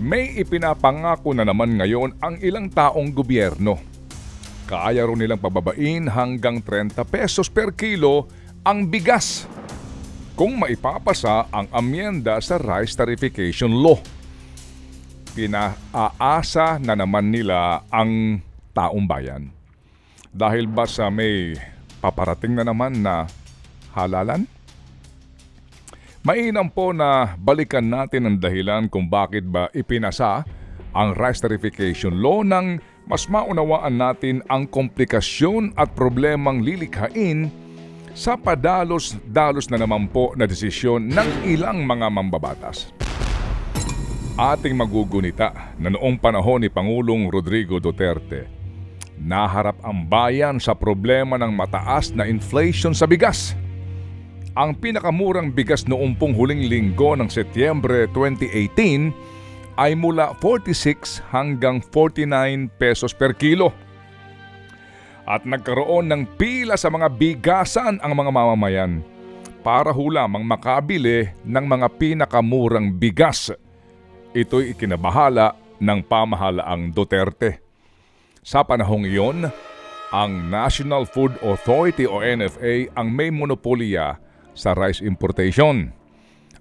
May ipinapangako na naman ngayon ang ilang taong gobyerno. Kaya ro nilang pababain hanggang 30 pesos per kilo ang bigas kung maipapasa ang amyenda sa Rice Tarification Law. Pinaasa na naman nila ang taong bayan. Dahil ba sa may paparating na naman na halalan? Mainam po na balikan natin ang dahilan kung bakit ba ipinasa ang rice tarification law nang mas maunawaan natin ang komplikasyon at problemang lilikhain sa padalos-dalos na naman po na desisyon ng ilang mga mambabatas. Ating magugunita na noong panahon ni Pangulong Rodrigo Duterte, naharap ang bayan sa problema ng mataas na inflation sa bigas. Ang pinakamurang bigas noong pong huling linggo ng Setyembre 2018 ay mula 46 hanggang 49 pesos per kilo. At nagkaroon ng pila sa mga bigasan ang mga mamamayan para ho lamang makabili ng mga pinakamurang bigas. Ito'y ikinabahala ng pamahalaang Duterte. Sa panahong iyon, ang National Food Authority o NFA ang may monopolya sa rice importation.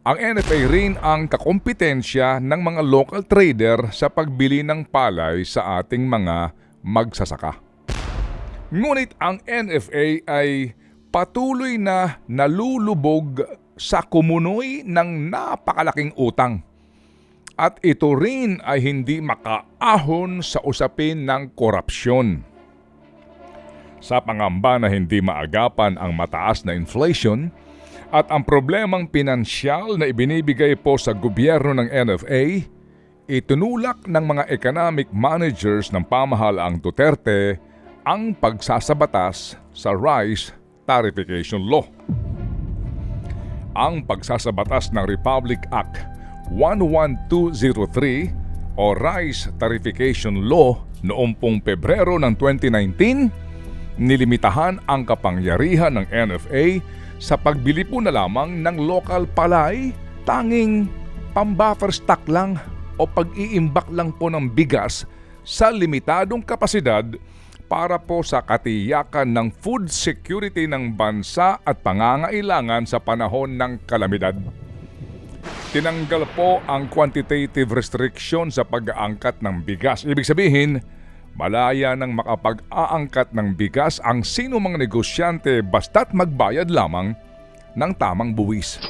Ang NFA rin ang kakompetensya ng mga local trader sa pagbili ng palay sa ating mga magsasaka. Ngunit ang NFA ay patuloy na nalulubog sa kumunoy ng napakalaking utang. At ito rin ay hindi makaahon sa usapin ng korupsyon. Sa pangamba na hindi maagapan ang mataas na inflation at ang problemang pinansyal na ibinibigay po sa gobyerno ng NFA, itinulak ng mga economic managers ng pamahalaang Duterte ang pagsasabatas sa Rice Tarification Law. Ang pagsasabatas ng Republic Act 11203 o Rice Tarification Law noong pong Pebrero ng 2019, nilimitahan ang kapangyarihan ng NFA sa pagbili po na lamang ng local palay, tanging pambuffer stock lang o pag-iimbak lang po ng bigas sa limitadong kapasidad para po sa katiyakan ng food security ng bansa at pangangailangan sa panahon ng kalamidad. Tinanggal po ang quantitative restriction sa pag-aangkat ng bigas. Ibig sabihin, malaya nang makapag-aangkat ng bigas ang sino mang negosyante basta't magbayad lamang ng tamang buwis.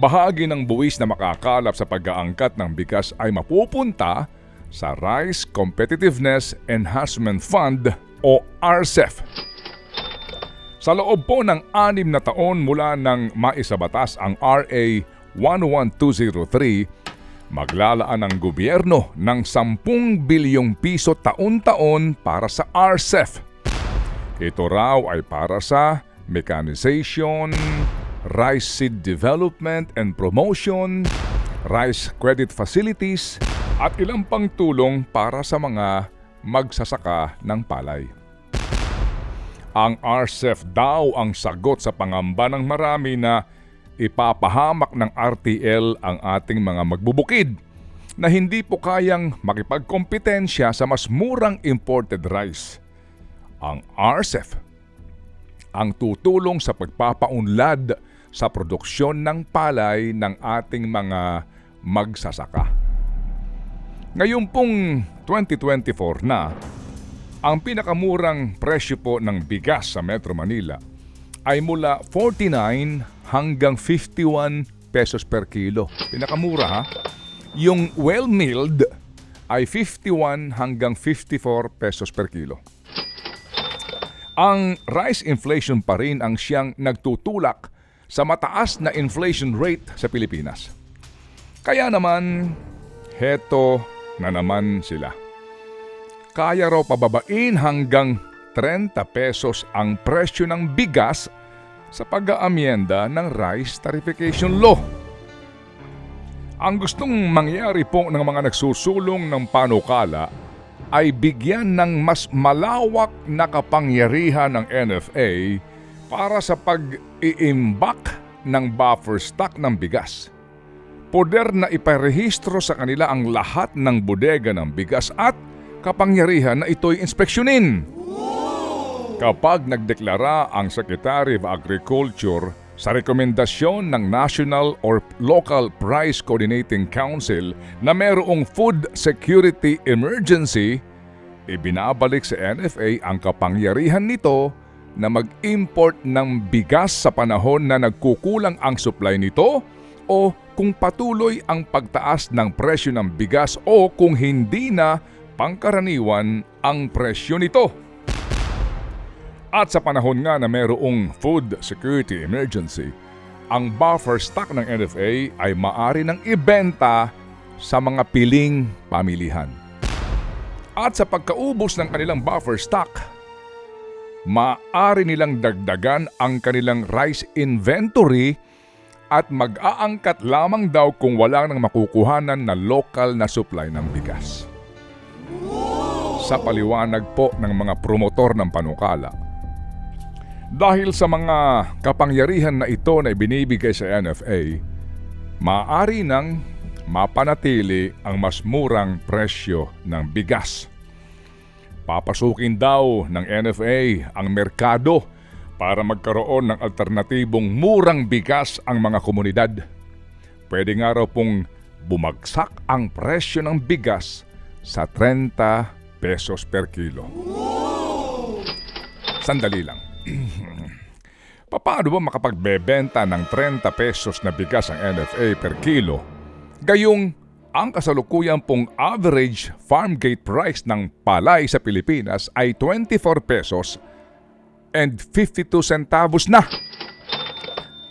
Bahagi ng buwis na makakalap sa pag-aangkat ng bigas ay mapupunta sa Rice Competitiveness Enhancement Fund o RCEF. Sa loob po ng anim na taon mula nang maisabatas ang RA 11203, maglalaan ang gobyerno ng 10 bilyong piso taon-taon para sa RCEF. Ito raw ay para sa mechanization, rice seed development and promotion, rice credit facilities, at ilang pang tulong para sa mga magsasaka ng palay. Ang RCEF daw ang sagot sa pangamba ng marami na ipapahamak ng RTL ang ating mga magbubukid na hindi po kayang makipagkompetensya sa mas murang imported rice. Ang RCEF ang tutulong sa pagpapaunlad sa produksyon ng palay ng ating mga magsasaka. Ngayon pong 2024 na, ang pinakamurang presyo po ng bigas sa Metro Manila ay mula 49 hanggang 51 pesos per kilo. Pinakamura ha. Yung well-milled ay 51 hanggang 54 pesos per kilo. Ang rice inflation pa rin ang siyang nagtutulak sa mataas na inflation rate sa Pilipinas. Kaya naman, heto na naman sila. Kaya raw pababain hanggang 30 pesos ang presyo ng bigas sa pag-aamyenda ng Rice Tarification Law. Ang gustong mangyari po ng mga nagsusulong ng panukala ay bigyan ng mas malawak na kapangyarihan ng NFA para sa pag-iimbak ng buffer stock ng bigas. poder na iparehistro sa kanila ang lahat ng bodega ng bigas at kapangyarihan na ito'y inspeksyonin. Kapag nagdeklara ang Secretary of Agriculture sa rekomendasyon ng National or Local Price Coordinating Council na mayroong food security emergency, ibinabalik sa NFA ang kapangyarihan nito na mag-import ng bigas sa panahon na nagkukulang ang supply nito o kung patuloy ang pagtaas ng presyo ng bigas o kung hindi na pangkaraniwan ang presyo nito. At sa panahon nga na mayroong food security emergency, ang buffer stock ng NFA ay maari ng ibenta sa mga piling pamilihan. At sa pagkaubos ng kanilang buffer stock, maaari nilang dagdagan ang kanilang rice inventory at mag-aangkat lamang daw kung wala nang makukuhanan na local na supply ng bigas. Sa paliwanag po ng mga promotor ng panukala, dahil sa mga kapangyarihan na ito na ibinibigay sa NFA, maaari nang mapanatili ang mas murang presyo ng bigas. Papasukin daw ng NFA ang merkado para magkaroon ng alternatibong murang bigas ang mga komunidad. Pwede nga raw pong bumagsak ang presyo ng bigas sa 30 pesos per kilo. Sandali lang. Paano ba makapagbebenta ng 30 pesos na bigas ang NFA per kilo? Gayong ang kasalukuyan pong average farm gate price ng palay sa Pilipinas ay 24 pesos and 52 centavos na.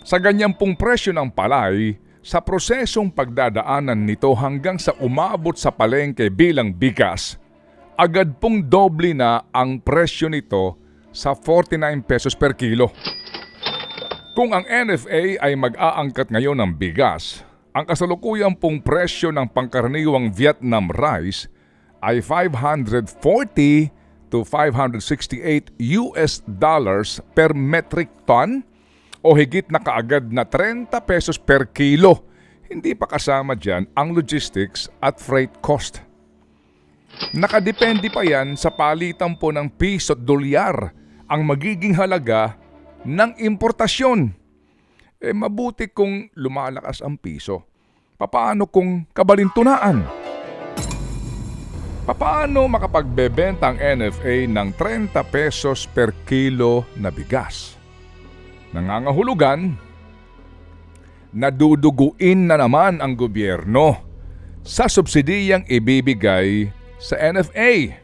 Sa ganyan pong presyo ng palay, sa prosesong pagdadaanan nito hanggang sa umabot sa palengke bilang bigas, agad pong doble na ang presyo nito sa 49 pesos per kilo. Kung ang NFA ay mag-aangkat ngayon ng bigas, ang kasalukuyang pong presyo ng pangkaraniwang Vietnam rice ay 540 to 568 US dollars per metric ton o higit na kaagad na 30 pesos per kilo. Hindi pa kasama dyan ang logistics at freight cost. Nakadepende pa yan sa palitan po ng piso at dolyar ang magiging halaga ng importasyon. Eh mabuti kung lumalakas ang piso. Papaano kung kabalintunaan? Papaano makapagbebenta ang NFA ng 30 pesos per kilo na bigas? Nangangahulugan, naduduguin na naman ang gobyerno sa subsidiyang ibibigay sa NFA.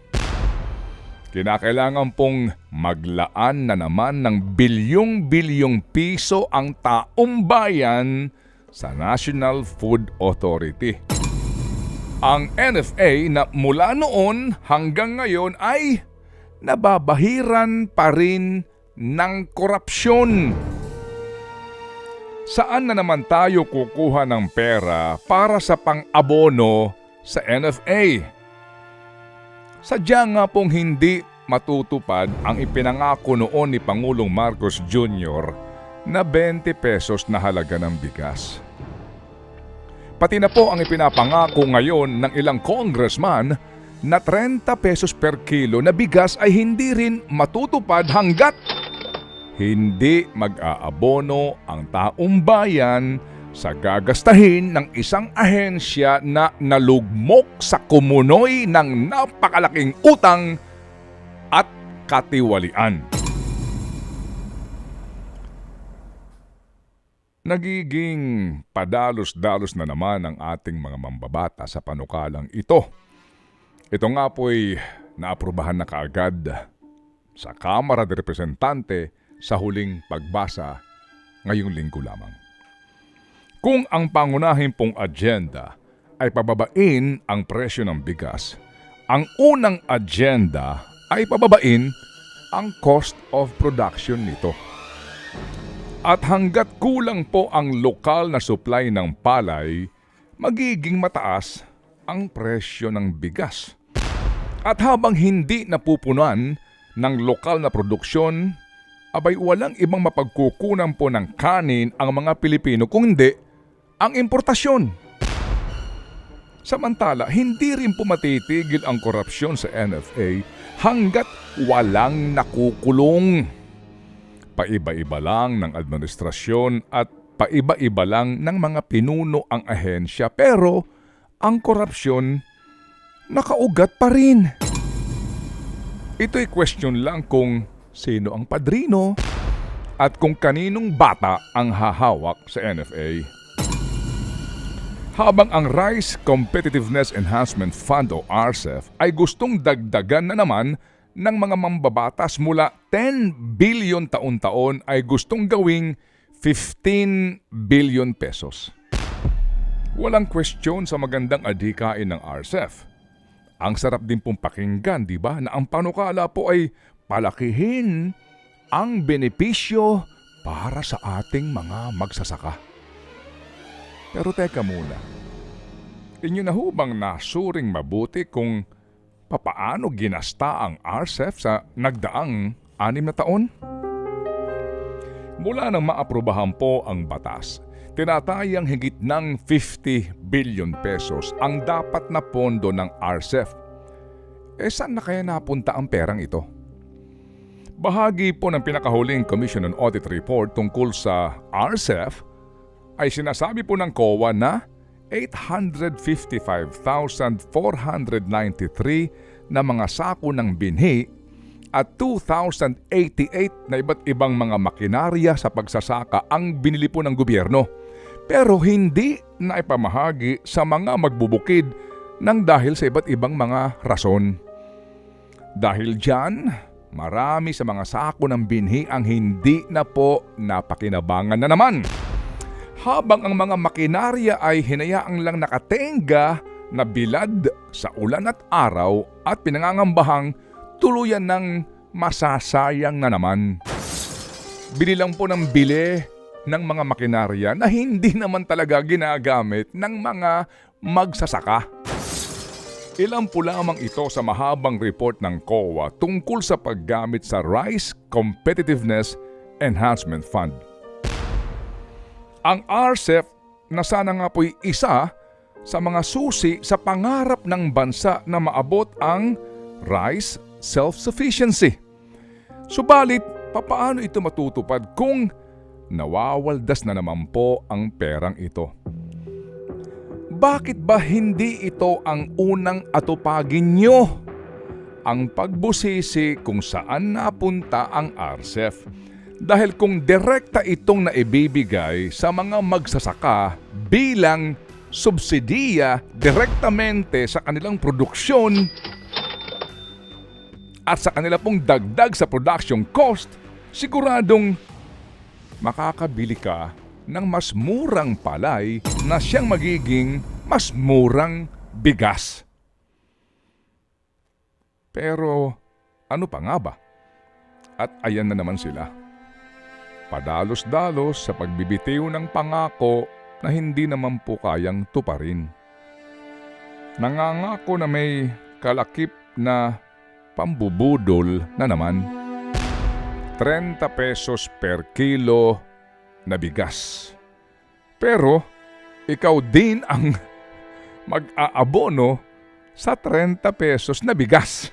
Kinakailangan pong maglaan na naman ng bilyong-bilyong piso ang taong bayan sa National Food Authority. Ang NFA na mula noon hanggang ngayon ay nababahiran pa rin ng korupsyon. Saan na naman tayo kukuha ng pera para sa pang-abono sa NFA? Sadya nga pong hindi matutupad ang ipinangako noon ni Pangulong Marcos Jr. na 20 pesos na halaga ng bigas. Pati na po ang ipinapangako ngayon ng ilang congressman na 30 pesos per kilo na bigas ay hindi rin matutupad hanggat hindi mag-aabono ang taong bayan sa gagastahin ng isang ahensya na nalugmok sa kumunoy ng napakalaking utang at katiwalian. Nagiging padalos-dalos na naman ang ating mga mambabata sa panukalang ito. Ito nga po'y naaprubahan na kaagad sa Kamara de Representante sa huling pagbasa ngayong linggo lamang. Kung ang pangunahin pong agenda ay pababain ang presyo ng bigas, ang unang agenda ay pababain ang cost of production nito. At hanggat kulang po ang lokal na supply ng palay, magiging mataas ang presyo ng bigas. At habang hindi napupunan ng lokal na produksyon, abay walang ibang mapagkukunan po ng kanin ang mga Pilipino kung hindi ang importasyon. Samantala, hindi rin po matitigil ang korupsyon sa NFA hanggat walang nakukulong. Paiba-iba lang ng administrasyon at paiba-iba lang ng mga pinuno ang ahensya pero ang korupsyon nakaugat pa rin. Ito'y question lang kung sino ang padrino at kung kaninong bata ang hahawak sa NFA. Habang ang Rice Competitiveness Enhancement Fund o RCEF ay gustong dagdagan na naman ng mga mambabatas mula 10 billion taon-taon ay gustong gawing 15 billion pesos. Walang question sa magandang adhikain ng RCEF. Ang sarap din pong pakinggan, di ba, na ang panukala po ay palakihin ang benepisyo para sa ating mga magsasaka. Pero teka muna, inyo na ho bang nasuring mabuti kung papaano ginasta ang RCEF sa nagdaang anim na taon? Mula nang maaprubahan po ang batas, tinatayang higit ng 50 billion pesos ang dapat na pondo ng RCEF. Eh saan na kaya napunta ang perang ito? Bahagi po ng pinakahuling Commission on Audit Report tungkol sa RCEF ay sinasabi po ng COA na 855,493 na mga sako ng binhi at 2,088 na iba't ibang mga makinarya sa pagsasaka ang binili po ng gobyerno. Pero hindi na ipamahagi sa mga magbubukid ng dahil sa iba't ibang mga rason. Dahil dyan, marami sa mga sako ng binhi ang hindi na po napakinabangan na naman. Habang ang mga makinarya ay hinayaang lang nakatenga na bilad sa ulan at araw at pinangangambahang tuluyan ng masasayang na naman. Binilang po ng bili ng mga makinarya na hindi naman talaga ginagamit ng mga magsasaka. Ilan po lamang ito sa mahabang report ng COA tungkol sa paggamit sa Rice Competitiveness Enhancement Fund. Ang RCEF na sana nga po'y isa sa mga susi sa pangarap ng bansa na maabot ang rice self-sufficiency. Subalit, papaano ito matutupad kung nawawaldas na naman po ang perang ito? Bakit ba hindi ito ang unang atupagin nyo? Ang pagbusisi kung saan napunta ang RCEF. Dahil kung direkta itong naibibigay sa mga magsasaka bilang subsidiya direktamente sa kanilang produksyon at sa kanila pong dagdag sa production cost, siguradong makakabili ka ng mas murang palay na siyang magiging mas murang bigas. Pero ano pa nga ba? At ayan na naman sila. Padalos-dalos sa pagbibitiw ng pangako na hindi naman po kayang tuparin. Nangangako na may kalakip na pambubudol na naman. 30 pesos per kilo na bigas. Pero ikaw din ang mag-aabono sa 30 pesos na bigas.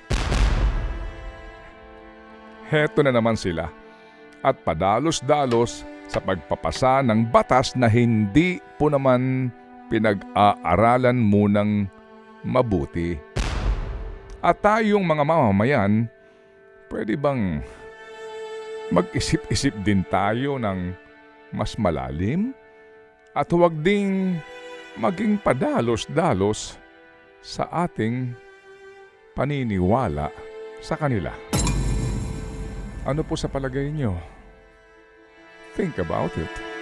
Heto na naman sila at padalos-dalos sa pagpapasa ng batas na hindi po naman pinag-aaralan munang mabuti. At tayong mga mamamayan, pwede bang mag-isip-isip din tayo ng mas malalim? At huwag ding maging padalos-dalos sa ating paniniwala sa kanila. Ano po sa palagay nyo? Think about it.